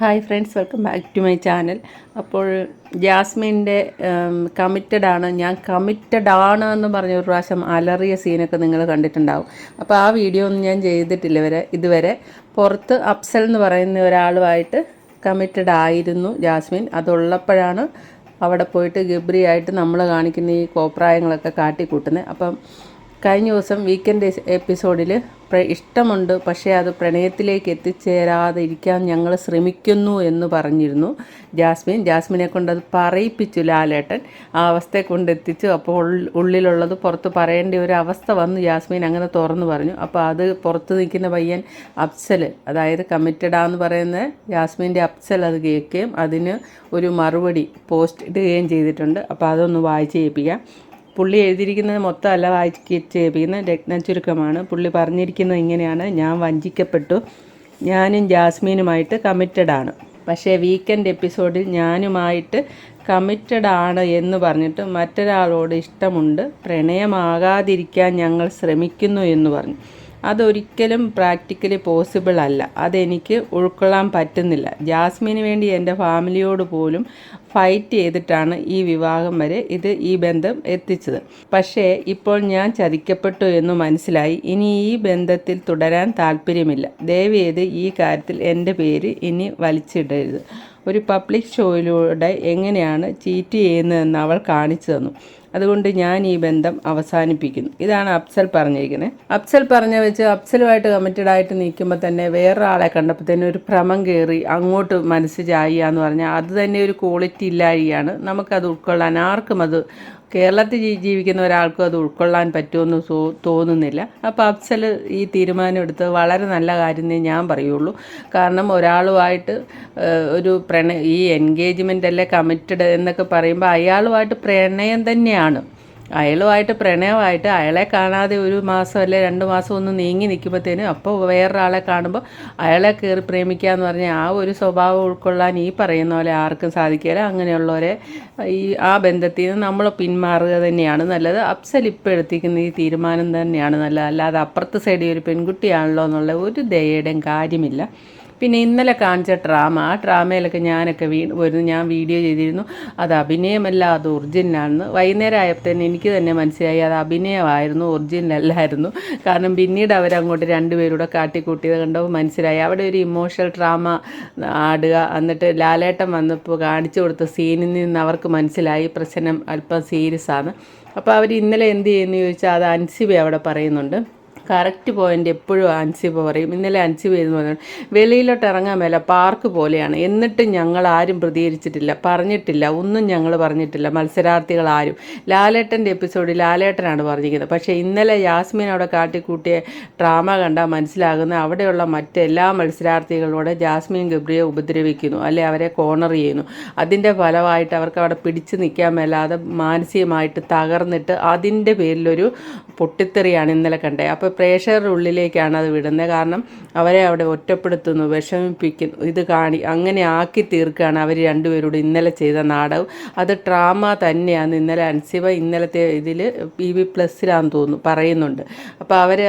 Hi friends welcome back to my channel അപ്പോൾ ജാസ്മിന്റെ committed ആണ്. ഞാൻ കമ്മിറ്റഡ് ആണ് എന്ന് പറഞ്ഞ ഒരു പ്രാവശ്യം അലറിയ സീനൊക്കെ നിങ്ങൾ കണ്ടിട്ടുണ്ടാവും. അപ്പോൾ ആ വീഡിയോ ഒന്നും ഞാൻ ചെയ്തിട്ടില്ല വരെ ഇതുവരെ. പുറത്ത് അപ്സൽ എന്ന് പറയുന്ന ഒരാളുമായിട്ട് കമ്മിറ്റഡ് ആയിരുന്നു ജാസ്മിൻ. അതുള്ളപ്പോഴാണ് അവിടെ പോയിട്ട് ഗബ്രിയായിട്ട് നമ്മൾ കാണിക്കുന്ന ഈ കോപ്രായങ്ങളൊക്കെ കാട്ടിക്കൂട്ടുന്നത്. അപ്പം കഴിഞ്ഞ ദിവസം വീക്കെൻഡ് എപ്പിസോഡിൽ ഇഷ്ടമുണ്ട് പക്ഷേ അത് പ്രണയത്തിലേക്ക് എത്തിച്ചേരാതെ ഇരിക്കാൻ ഞങ്ങൾ ശ്രമിക്കുന്നു എന്ന് പറഞ്ഞിരുന്നു ജാസ്മിൻ. ജാസ്മിനെ കൊണ്ട് അത് പറയിപ്പിച്ചു ലാലേട്ടൻ. ആ അവസ്ഥയെ കൊണ്ടെത്തിച്ചു അപ്പോൾ ഉള്ളിലുള്ളത് പുറത്ത് പറയേണ്ട ഒരു അവസ്ഥ വന്നു. ജാസ്മിൻ അങ്ങനെ തുറന്നു പറഞ്ഞു. അപ്പോൾ അത് പുറത്ത് നിൽക്കുന്ന പയ്യൻ അഫ്സൽ അതായത് കമ്മിറ്റഡാന്ന് പറയുന്ന ജാസ്മിന്റെ അഫ്സൽ അത് കേൾക്കുകയും അതിന് ഒരു മറുപടി പോസ്റ്റ് ഇടുകയും ചെയ്തിട്ടുണ്ട്. അപ്പോൾ അതൊന്ന് വായിച്ച് കേൾപ്പിക്കാം. പുള്ളി എഴുതിയിരിക്കുന്നത് മൊത്തമല്ല ചെയ്യിപ്പിക്കുന്ന രത്ന ചുരുക്കമാണ്. പുള്ളി പറഞ്ഞിരിക്കുന്നത് ഇങ്ങനെയാണ്. ഞാൻ വഞ്ചിക്കപ്പെട്ടു. ഞാനും ജാസ്മീനുമായിട്ട് കമ്മിറ്റഡ് ആണ്. പക്ഷേ വീക്കെൻഡ് എപ്പിസോഡിൽ ഞാനുമായിട്ട് കമ്മിറ്റഡ് ആണ് എന്ന് പറഞ്ഞിട്ട് മറ്റൊരാളോട് ഇഷ്ടമുണ്ട്. പ്രണയമാകാതിരിക്കാൻ ഞങ്ങൾ ശ്രമിക്കുന്നു എന്ന് പറഞ്ഞു. അതൊരിക്കലും പ്രാക്ടിക്കലി പോസിബിൾ അല്ല. അതെനിക്ക് ഉൾക്കൊള്ളാൻ പറ്റുന്നില്ല. ജാസ്മിന് വേണ്ടി എന്റെ ഫാമിലിയോട് പോലും ഫൈറ്റ് ചെയ്തിട്ടാണ് ഈ വിവാഹം വരെ ഇത് ഈ ബന്ധം എത്തിച്ചത്. പക്ഷേ ഇപ്പോൾ ഞാൻ ചതിക്കപ്പെട്ടു എന്ന് മനസ്സിലായി. ഇനി ഈ ബന്ധത്തിൽ തുടരാൻ താല്പര്യമില്ല. ദയവേത് ഈ കാര്യത്തിൽ എന്റെ പേര് ഇനി വലിച്ചിടരുത്. ഒരു പബ്ലിക് ഷോയിലൂടെ എങ്ങനെയാണ് ചീറ്റ് ചെയ്യുന്നതെന്ന് അവൾ കാണിച്ചു തന്നു. അതുകൊണ്ട് ഞാൻ ഈ ബന്ധം അവസാനിപ്പിക്കുന്നു. ഇതാണ് അഫ്സൽ പറഞ്ഞിരിക്കുന്നത് അഫ്സൽ പറഞ്ഞ വെച്ച് അഫ്സലുമായിട്ട് കമ്മിറ്റഡ് ആയിട്ട് നിൽക്കുമ്പോൾ തന്നെ വേറൊരാളെ കണ്ടപ്പോൾ തന്നെ ഒരു ഭ്രമം കയറി അങ്ങോട്ട് മനസ്സ് ചായ എന്ന് പറഞ്ഞാൽ അത് തന്നെ ഒരു ക്വാളിറ്റി ഇല്ലാഴിയാണ് നമുക്കത് ഉൾക്കൊള്ളാൻ ആർക്കും അത് കേരളത്തിൽ ജീവിക്കുന്ന ഒരാൾക്കും അത് ഉൾക്കൊള്ളാൻ പറ്റുമെന്ന് തോന്നുന്നില്ല. അപ്പോൾ അഫ്സൽ ഈ തീരുമാനം എടുത്ത് വളരെ നല്ല കാര്യം ഞാൻ പറയുള്ളൂ. കാരണം ഒരാളുമായിട്ട് ഒരു പ്രണയ ഈ എൻഗേജ്മെന്റ് അല്ലെ കമ്മിറ്റഡ് എന്നൊക്കെ പറയുമ്പോൾ അയാളുമായിട്ട് പ്രണയം തന്നെയാണ്. അയാളുമായിട്ട് പ്രണയമായിട്ട് അയാളെ കാണാതെ ഒരു മാസം അല്ലെ രണ്ട് മാസം ഒന്ന് നീങ്ങി നിൽക്കുമ്പോഴത്തേനും അപ്പോൾ വേറൊരാളെ കാണുമ്പോൾ അയാളെ കയറി പ്രേമിക്കുക എന്ന് പറഞ്ഞാൽ ആ ഒരു സ്വഭാവം ഉൾക്കൊള്ളാൻ ഈ പറയുന്ന പോലെ ആർക്കും സാധിക്കില്ല അങ്ങനെയുള്ളവരെ ഈ ആ ബന്ധത്തിൽ നിന്ന് നമ്മൾ പിന്മാറുക തന്നെയാണ് നല്ലത്. അപ്സൽ ഇപ്പോൾ എടുത്തിരിക്കുന്ന ഈ തീരുമാനം തന്നെയാണ് നല്ലത്. അല്ലാതെ അപ്പുറത്തെ സൈഡിൽ ഒരു പെൺകുട്ടിയാണല്ലോ എന്നുള്ള ഒരു ദയയുടെയും കാര്യമില്ല. പിന്നെ ഇന്നലെ കാണിച്ച ഡ്രാമ ആ ഡ്രാമയിലൊക്കെ ഞാനൊക്കെ വീ വരുന്നു ഞാൻ വീഡിയോ ചെയ്തിരുന്നു. അത് അഭിനയമല്ല അത് ഒറിജിനലാണെന്ന് വൈകുന്നേരം ആയപ്പോൾ തന്നെ എനിക്ക് തന്നെ മനസ്സിലായി അത് അഭിനയമായിരുന്നു ഒറിജിനൽ അല്ലായിരുന്നു കാരണം പിന്നീട് അവരങ്ങോട്ട് രണ്ടുപേരൂടെ കാട്ടിക്കൂട്ടിയത് കണ്ടപ്പോൾ മനസ്സിലായി. അവിടെ ഒരു ഇമോഷണൽ ഡ്രാമ ആടുക എന്നിട്ട് ലാലേട്ടൻ വന്നപ്പോൾ കാണിച്ചു കൊടുത്ത സീനിൽ നിന്ന് അവർക്ക് മനസ്സിലായി പ്രശ്നം അല്പം സീരിയസ് ആണ്. അപ്പോൾ അവർ ഇന്നലെ എന്ത് ചെയ്യുന്നു ചോദിച്ചാൽ അത് അൻസിബി അവിടെ പറയുന്നുണ്ട്. കറക്റ്റ് പോയിന്റ് എപ്പോഴും അൻസിബ പറയും. ഇന്നലെ അൻസിബ എന്ന് പറഞ്ഞു വെളിയിലോട്ട് ഇറങ്ങാൻ മേല പാർക്ക് പോലെയാണ്. എന്നിട്ടും ഞങ്ങൾ ആരും പ്രതികരിച്ചിട്ടില്ല പറഞ്ഞിട്ടില്ല ഒന്നും ഞങ്ങൾ പറഞ്ഞിട്ടില്ല മത്സരാർത്ഥികൾ ആരും. ലാലേട്ടന്റെ എപ്പിസോഡിൽ ലാലേട്ടനാണ് പറഞ്ഞിരിക്കുന്നത്. പക്ഷേ ഇന്നലെ യാസ്മിൻ അവിടെ കാട്ടിക്കൂട്ടിയ ഡ്രാമ കണ്ടാൽ മനസ്സിലാകുന്ന അവിടെയുള്ള മറ്റെല്ലാ മത്സരാർത്ഥികളോട് ജാസ്മിൻ ഗബ്രിയെ ഉപദ്രവിക്കുന്നു അല്ലെ അവരെ കോർണർ ചെയ്യുന്നു. അതിന്റെ ഫലമായിട്ട് അവർക്ക് അവിടെ പിടിച്ചു നിൽക്കാൻ മേലാതെ മാനസികമായിട്ട് തകർന്നിട്ട് അതിന്റെ പേരിലൊരു പൊട്ടിത്തെറിയാണ് ഇന്നലെ കണ്ടത്. അപ്പോൾ പ്രേക്ഷകരുടെ ഉള്ളിലേക്കാണ് അത് വിടുന്നത്. കാരണം അവരെ അവിടെ ഒറ്റപ്പെടുത്തുന്നു വിഷമിപ്പിക്കുന്നു ഇത് കാണി അങ്ങനെ ആക്കി തീർക്കുകയാണ് അവർ രണ്ടുപേരോട് ഇന്നലെ ചെയ്ത നാടകം. അത് ഡ്രാമ തന്നെയാണ്. ഇന്നലെ അൻസിബ ഇന്നലത്തെ ഇതിൽ പി വി പ്ലസ്സിലാന്ന് തോന്നുന്നു പറയുന്നുണ്ട്. അപ്പോൾ അവർ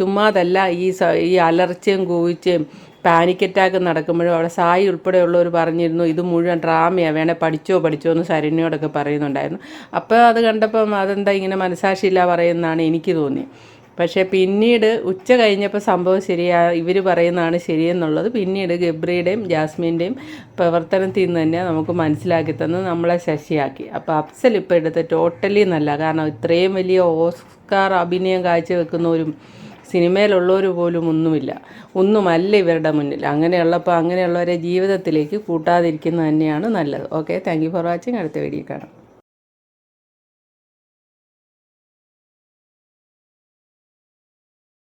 ചുമ്മാതല്ല ഈ ഈ അലർച്ചയും കൂവിച്ചയും പാനിക് അറ്റാക്ക് നടക്കുമ്പോഴും അവിടെ സായി ഉൾപ്പെടെയുള്ളവർ പറഞ്ഞിരുന്നു ഇത് മുഴുവൻ ഡ്രാമയാണ് വേണേൽ പഠിച്ചോ പഠിച്ചോ എന്ന് ശരണ്യോടൊക്കെ പറയുന്നുണ്ടായിരുന്നു. അപ്പോൾ അത് കണ്ടപ്പം അതെന്താ ഇങ്ങനെ മനസാക്ഷിയില്ല പറയുന്നതാണ് എനിക്ക് തോന്നിയത് പക്ഷേ പിന്നീട് ഉച്ച കഴിഞ്ഞപ്പോൾ സംഭവം ശരിയാ ഇവർ പറയുന്നതാണ് ശരിയെന്നുള്ളത്. പിന്നീട് ഗബ്രിയുടെയും ജാസ്മിന്റെയും പ്രവർത്തനത്തിൽ നിന്ന് തന്നെ നമുക്ക് മനസ്സിലാക്കി തന്ന് നമ്മളെ ശശിയാക്കി. അപ്പോൾ അഫ്സൽ ഇപ്പോൾ എടുത്ത് ടോട്ടലി നല്ല കാരണം ഇത്രയും വലിയ ഓസ്കാർ അഭിനയം കാഴ്ചവെക്കുന്നവരും സിനിമയിലുള്ളവർ പോലും ഒന്നുമില്ല. ഒന്നുമല്ല ഇവരുടെ മുന്നിൽ. അങ്ങനെയുള്ളപ്പോൾ അങ്ങനെയുള്ളവരെ ജീവിതത്തിലേക്ക് കൂട്ടാതിരിക്കുന്നത് തന്നെയാണ് നല്ലത്. ഓക്കെ താങ്ക് ഫോർ വാച്ചിങ് അടുത്ത വീഡിയോ കാണാം.